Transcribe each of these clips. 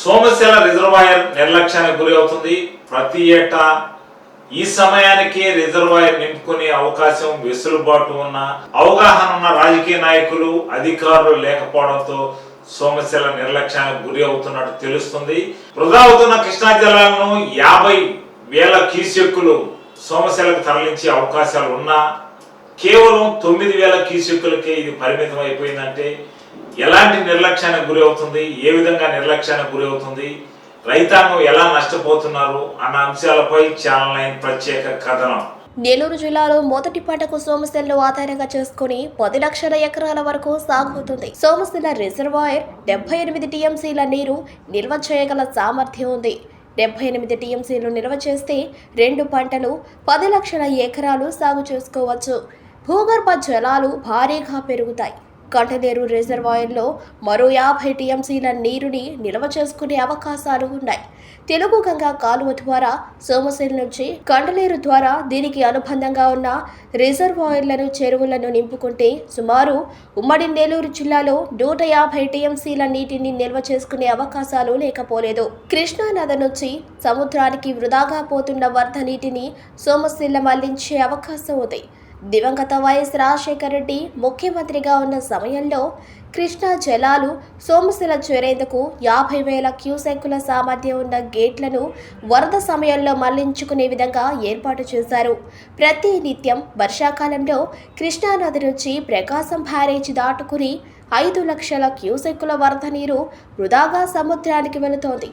Somasila reservoir నిర్లక్ష్యానికి గురి అవుతుంది. ప్రతి ఏటా ఈ సమయానికి రిజర్వాయర్ నింపుకునే అవకాశం వెసులుబాటు ఉన్న అవగాహన ఉన్న రాజకీయ నాయకులు అధికారులు లేకపోవడంతో సోమశిల నిర్లక్ష్యానికి గురి అవుతున్నట్టు తెలుస్తుంది. వృధా అవుతున్న కృష్ణా జలాలను యాభై వేల క్యూసెక్కులు సోమశిలకు తరలించే అవకాశాలు ఉన్నా కేవలం తొమ్మిది వేల క్యూసెక్కులకే ఇది పరిమితం అయిపోయిందంటే ఎలాంటి నిర్లక్ష్యానికి గురి అవుతుంది? ఏ విధంగా నిర్లక్ష్యానికి గురి అవుతుంది? రైతాంగం ఎలా నష్టపోతున్నారు? అన్న అంశాలపై ఛానల్ నైన్ ప్రత్యేక కథనం. నెల్లూరు జిల్లాలో మొదటి పంటకు సోమశిలను ఆధారంగా చేసుకుని పది లక్షల ఎకరాల వరకు సాగుతుంది సోమశిల రిజర్వాయర్ డెబ్బై ఎనిమిది టీఎంసీల నీరు నిల్వ చేయగల సామర్థ్యం ఉంది. డెబ్బై ఎనిమిది టీఎంసీలు నిల్వ చేస్తే రెండు పంటలు పది లక్షల ఎకరాలు సాగు చేసుకోవచ్చు. భూగర్భ జలాలు భారీగా పెరుగుతాయి. కంటనేరు రిజర్వాయర్లో మరో యాభై టీఎంసీల నీరుని నిల్వ చేసుకునే అవకాశాలు ఉన్నాయి. తెలుగు గంగా కాలువ ద్వారా సోమశిల నుంచి కంటలేరు ద్వారా దీనికి అనుబంధంగా ఉన్న రిజర్వాయర్లను చెరువులను నింపుకుంటే సుమారు ఉమ్మడి నెల్లూరు జిల్లాలో నూట యాభై టీఎంసీల నీటిని నిల్వ చేసుకునే అవకాశాలు లేకపోలేదు. కృష్ణానది నుంచి సముద్రానికి వృధాగా పోతున్న వరద నీటిని సోమశిల మళ్ళించే అవకాశం ఉంది. దివంగత వైఎస్ రాజశేఖర రెడ్డి ముఖ్యమంత్రిగా ఉన్న సమయంలో కృష్ణా జలాలు సోమశిల చేరేందుకు యాభై వేల క్యూసెక్కుల సామర్థ్యం ఉన్న గేట్లను వరద సమయంలో మళ్ళించుకునే విధంగా ఏర్పాటు చేశారు. ప్రతి నిత్యం వర్షాకాలంలో కృష్ణానది నుంచి ప్రకాశం బ్యారేజీ దాటుకుని ఐదు లక్షల క్యూసెక్కుల వరద నీరు వృధాగా సముద్రానికి వెళుతోంది.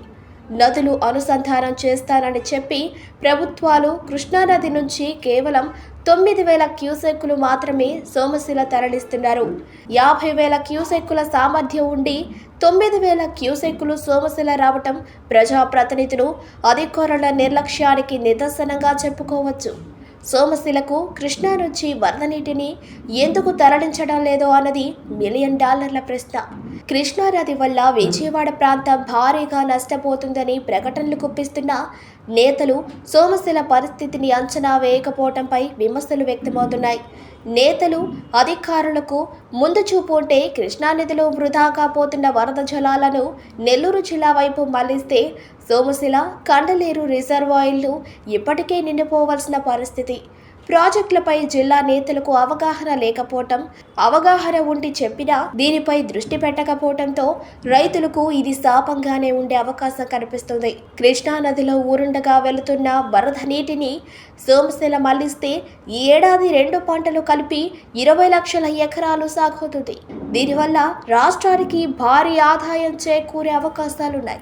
నదులు అనుసంధానం చేస్తానని చెప్పి ప్రభుత్వాలు కృష్ణానది నుంచి కేవలం తొమ్మిది వేల క్యూసెక్కులు మాత్రమే సోమశిల తరలిస్తున్నారు. యాభై వేల క్యూసెక్కుల సామర్థ్యం ఉండి తొమ్మిది వేల క్యూసెక్కులు సోమశిల రావటం ప్రజాప్రతినిధులు అధికారుల నిర్లక్ష్యానికి నిదర్శనంగా చెప్పుకోవచ్చు. సోమశిలకు కృష్ణా నుంచి వరద నీటిని ఎందుకు తరలించడం లేదో అన్నది మిలియన్ డాలర్ల ప్రశ్న. కృష్ణా నది వల్ల విజయవాడ ప్రాంతం భారీగా నష్టపోతుందని ప్రకటనలు గుప్పిస్తున్న నేతలు సోమశిల పరిస్థితిని అంచనా వేయకపోవడంపై విమర్శలు వ్యక్తమవుతున్నాయి. నేతలు అధికారులకు ముందు చూపు ఉంటే కృష్ణానదిలో వృధాగా పోతున్న వరద జలాలను నెల్లూరు జిల్లా వైపు మళ్ళిస్తే సోమశిల కండలేరు రిజర్వాయర్లు ఇప్పటికే నిండిపోవలసిన పరిస్థితి. ప్రాజెక్టులపై జిల్లా నేతలకు అవగాహన లేకపోవటం అవగాహన ఉండి చెప్పినా దీనిపై దృష్టి పెట్టకపోవడంతో రైతులకు ఇది శాపంగానే ఉండే అవకాశం కనిపిస్తుంది. కృష్ణా నదిలో ఊరుండగా వెళుతున్న వరద నీటిని సోమశిల మళ్ళిస్తే ఈ ఏడాది రెండు పంటలు కలిపి ఇరవై లక్షల ఎకరాలు సాగుతుంది. దీనివల్ల రాష్ట్రానికి భారీ ఆదాయం చేకూరే అవకాశాలున్నాయి.